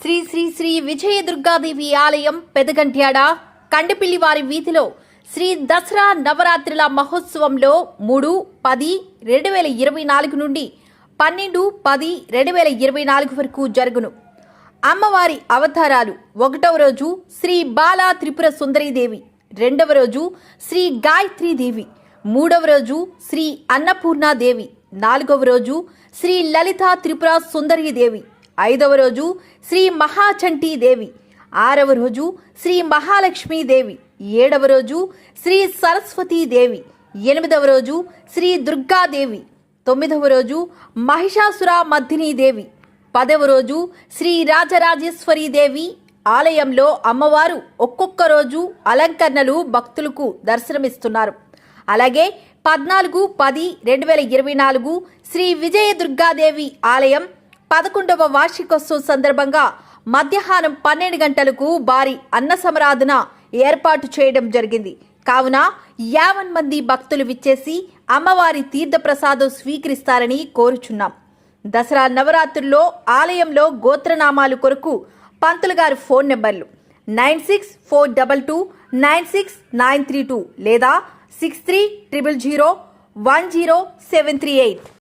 శ్రీ శ్రీ శ్రీ విజయ దుర్గాదేవి ఆలయం పెదగంట్యాడ కండపిల్లి వారి వీధిలో శ్రీ దసరా నవరాత్రుల మహోత్సవంలో మూడు పది రెండు వేల ఇరవై నాలుగు నుండి పన్నెండు పది రెండు వేల ఇరవై నాలుగు వరకు జరుగును. అమ్మవారి అవతారాలు ఒకటవ రోజు శ్రీ బాలా త్రిపుర సుందరీదేవి రెండవ రోజు శ్రీ గాయత్రీదేవి మూడవ రోజు శ్రీ అన్నపూర్ణాదేవి నాలుగవ రోజు శ్రీ లలిత త్రిపుర సుందరీదేవి ఐదవ రోజు శ్రీ మహాచంటీ దేవి. ఆరవ రోజు శ్రీ మహాలక్ష్మీదేవి ఏడవ రోజు శ్రీ సరస్వతీదేవి ఎనిమిదవ రోజు శ్రీ దుర్గాదేవి తొమ్మిదవ రోజు మహిషాసుర మర్దినీదేవి పదవ రోజు శ్రీ రాజరాజేశ్వరీదేవి ఆలయంలో అమ్మవారు ఒక్కొక్క రోజు అలంకరణలు భక్తులకు దర్శనమిస్తున్నారు. అలాగే పద్నాలుగు పది రెండు వేల ఇరవై నాలుగు శ్రీ విజయ దుర్గాదేవి ఆలయం పదకొండవ వార్షికోత్సవం సందర్భంగా మధ్యాహ్నం పన్నెండు గంటలకు భారీ అన్న సమరాధన ఏర్పాటు చేయడం జరిగింది. కావున యావన్ మంది భక్తులు విచ్చేసి అమ్మవారి తీర్థప్రసాదం స్వీకరిస్తారని కోరుచున్నాం. దసరా నవరాత్రుల్లో ఆలయంలో గోత్రనామాలు కొరకు పంతులు గారి ఫోన్ నెంబర్లు nine six four double two nine six nine three two లేదా six three triple zero one zero seven three eight.